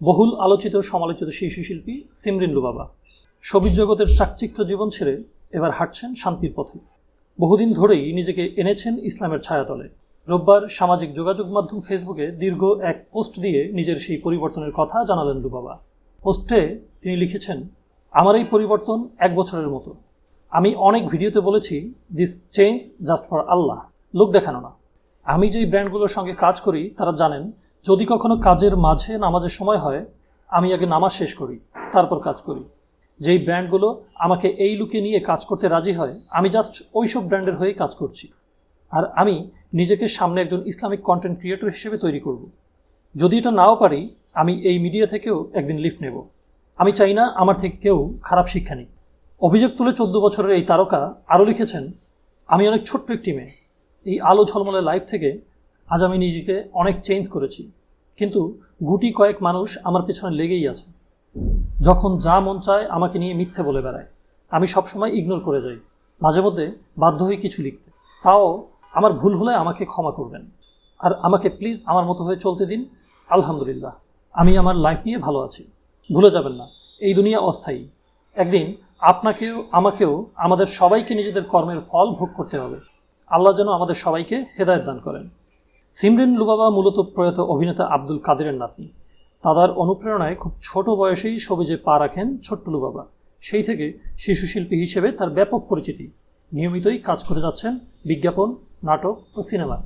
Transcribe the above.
বহুল আলোচিত সমালোচিত শিশু শিল্পী সিমরিন লুবাবা। সবিজ জগতের চাকচিক্য জীবন ছেড়ে এবার হাঁটছেন শান্তির পথে। বহুদিন ধরেই নিজেকে এনেছেন ইসলামের ছায়াতলে। রোববার সামাজিক যোগাযোগ মাধ্যম ফেসবুকে দীর্ঘ এক পোস্ট দিয়ে নিজের সেই পরিবর্তনের কথা জানালেন লুবাবা। পোস্টে তিনি লিখেছেন, আমার এই পরিবর্তন এক বছরের মতো। আমি অনেক ভিডিওতে বলেছি দিস চেঞ্জ জাস্ট ফর আল্লাহ লোক দেখানো না। আমি যেই ব্র্যান্ডগুলোর সঙ্গে কাজ করি, তারা জানেন যদি কখনো কাজের মাঝে নামাজের সময় হয়, আমি আগে নামাজ শেষ করি, তারপর কাজ করি। যেই ব্র্যান্ডগুলো আমাকে এই লুকে নিয়ে কাজ করতে রাজি হয়, আমি জাস্ট ওই সব ব্র্যান্ডের হয়ে কাজ করছি। আর আমি নিজেকে সামনে একজন ইসলামিক কন্টেন্ট ক্রিয়েটর হিসেবে তৈরি করব। যদি এটা নাও পারি, আমি এই মিডিয়া থেকেও একদিন লিফট নেব। আমি চাই না আমার থেকে কেউ খারাপ শিক্ষা নিক। অভিযোগ তুলে চোদ্দ বছরের এই তারকা আরও লিখেছেন, আমি অনেক ছোট্ট একটি মেয়ে। এই আলো ঝলমলে লাইফ থেকে আজ আমি নিজেকে অনেক চেঞ্জ করেছি। কিন্তু গুটি কয়েক মানুষ আমার পেছনে লেগেই আছে। যখন যা মন চায় আমাকে নিয়ে মিথ্যে বলে বেড়ায়। আমি সবসময় ইগনোর করে যাই। মাঝে মধ্যে বাধ্য হয়ে কিছু লিখতে। তাও আমার ভুল হলে আমাকে ক্ষমা করবেন। আর আমাকে প্লিজ আমার মতো হয়ে চলতে দিন। আলহামদুলিল্লাহ, আমি আমার লাইফ নিয়ে ভালো আছি। ভুলে যাবেন না, এই দুনিয়া অস্থায়ী। একদিন আপনাকেও, আমাকেও, আমাদের সবাইকে নিজেদের কর্মের ফল ভোগ করতে হবে। আল্লাহ যেন আমাদের সবাইকে হেদায়ত দান করেন। সিমরিন লুবাবা মূলত প্রয়াত অভিনেতা আব্দুল কাদেরের নাতনি। দাদার অনুপ্রেরণায় খুব ছোট বয়সেই সবুজে পা রাখেন ছোট্ট লুবাবা। সেই থেকে শিশু শিল্পী হিসেবে তার ব্যাপক পরিচিতি। নিয়মিতই কাজ করে যাচ্ছেন বিজ্ঞাপন, নাটক ও সিনেমায়